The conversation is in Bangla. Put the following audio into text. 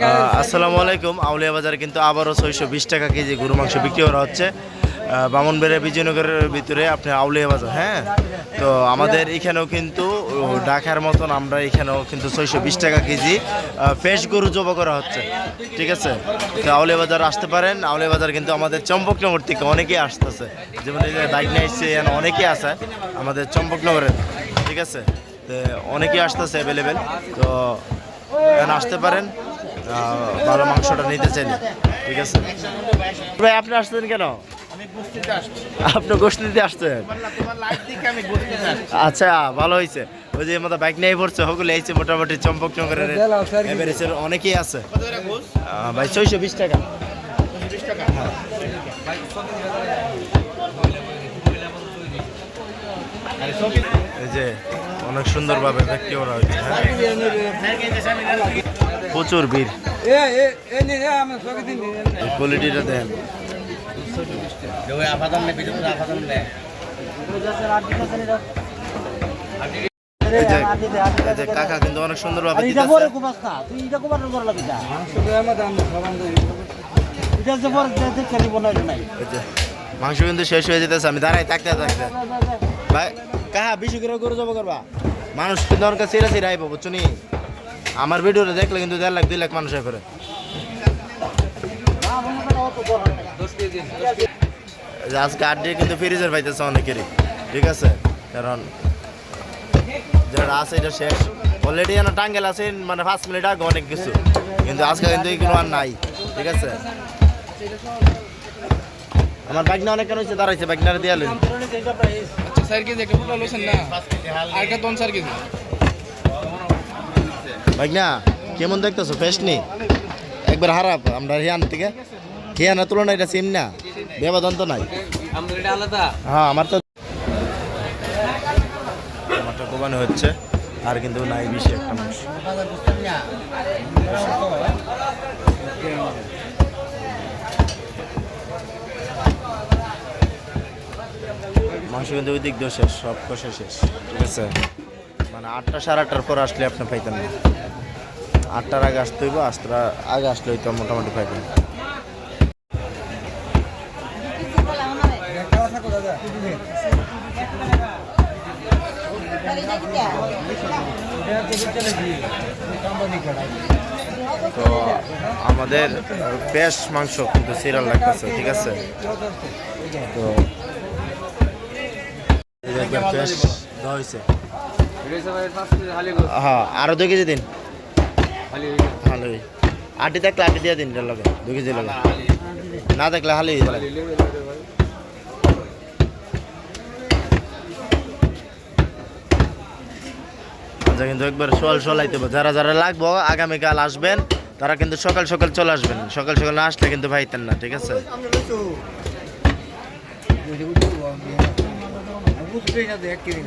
আসসালামু আলাইকুম। আউলিয়া বাজারে কিন্তু আবারও ছয়শো বিশ টাকা কেজি গরু মাংস বিক্রি করা হচ্ছে। বামনবেড়ে বিজয়নগরের ভিতরে আপনি আউলিয়া বাজার হ্যাঁ? তো আমাদের এখানেও কিন্তু ঢাকার মতন আমরা এখানেও কিন্তু ছয়শো বিশ টাকা কেজি ফ্রেশ গরু জবা করা হচ্ছে। ঠিক আছে? তো আউলিয়া বাজার আসতে পারেন। আউলিয়া বাজার কিন্তু আমাদের চম্পকনগর থেকে অনেকেই আসতেছে। যেমন এই যে বাইক নিয়ে এসছে এখানে অনেকেই আছে আমাদের চম্পকনগরের ঠিক আছে? তো অনেকেই আসতেছে অ্যাভেলেবেল তো এখানে আসতে পারেন। ভালো মাংসটা নিতে চাইলে ঠিক আছে? ভাই আপনি আসছেন কেন? আপনি গোষ্ঠ নিতে আসছেন? আচ্ছা ভালো হয়েছে। ওই যে আমাদের বাইক নিয়ে পড়ছে হগুলো এইছে মোটামুটি চম্পক চম্পকের এভারেজের অনেকেই আছে। ভাই ছয়শো বিশ টাকা। হ্যাঁ। এই যে অনেক সুন্দরভাবে করা হয়েছে হ্যাঁ। প্রচুর ভিড়। কোয়ালিটিটা দেন কাকা কিন্তু অনেক সুন্দরভাবে দিতেছে। এই যে। মাংস কিন্তু শেষ হয়ে যেতেছে, আমি দাঁড়াই থাকতে থাকতে। ভাই, কাহা, বেশি করে গরু করবা? মানুষ কিন্তু আমার কাছে সিরা সিরা আইব, বুঝছ আমার ভিডিওটা দেখলে কিন্তু দেড় লাখ, দুই লাখ মানুষ করে আজকে আট দিয়ে কিন্তু ফ্রিজের পাইতেছে অনেকেরই, ঠিক আছে? কারণ যেটা আছে, এটা শেষ। অলরেডি যেন টাঙ্গেল আছে মানে পাঁচ মিনিট আগে অনেক কিছু। কিন্তু আজকে কিন্তু এইগুলো আর নাই, ঠিক আছে? আমার বাইক না অনেক কেন হচ্ছে দাঁড়াইছে বাইক না দিয়ে কেজি একটা পুরো লোছেন না? আর একটা তন চার কেজি। বাইক না কেমন দেখতেছো? ফ্রেশ নি? একবার হারাপ আমরা হিয়ান থেকে। হিয়ানের তুলনায় এটা সিম না। ব্যবধান তো নাই। আমাদের এটা আলাদা হ্যাঁ আমার তো আমারটা কোবানো হচ্ছে আর কিন্তু নাই বেশি একটা মাংস। মাংস কিন্তু ওই দিক দিয়ে শেষ সব কষে শেষ। ঠিক আছে। মানে আটটা সাড়ে আটটার পর আসলে আপনি পাইতেন না। আটটার আগে আসতে হইব আটটার আগে আসলে হয়তো মোটামুটি পাইতেন। তো আমাদের বেশ মাংস কিন্তু সিরিয়াল লাগতেছে ঠিক আছে? তো এই যে একবার বেশ দেওয়া হয়েছে হ্যাঁ আরও দুই কেজি দিন। আটি আটি দিয়ে দিন কেজি না থাকলে হালি আচ্ছা কিন্তু একবার সোয়াল সোলাইতে হবে যারা যারা লাগবো, আগামীকাল আসবেন, তারা কিন্তু সকাল সকাল চলে আসবেন। সকাল সকাল না আসলে কিন্তু ভাইতেন না, ঠিক আছে? বুঝতেই না দেখ কিনে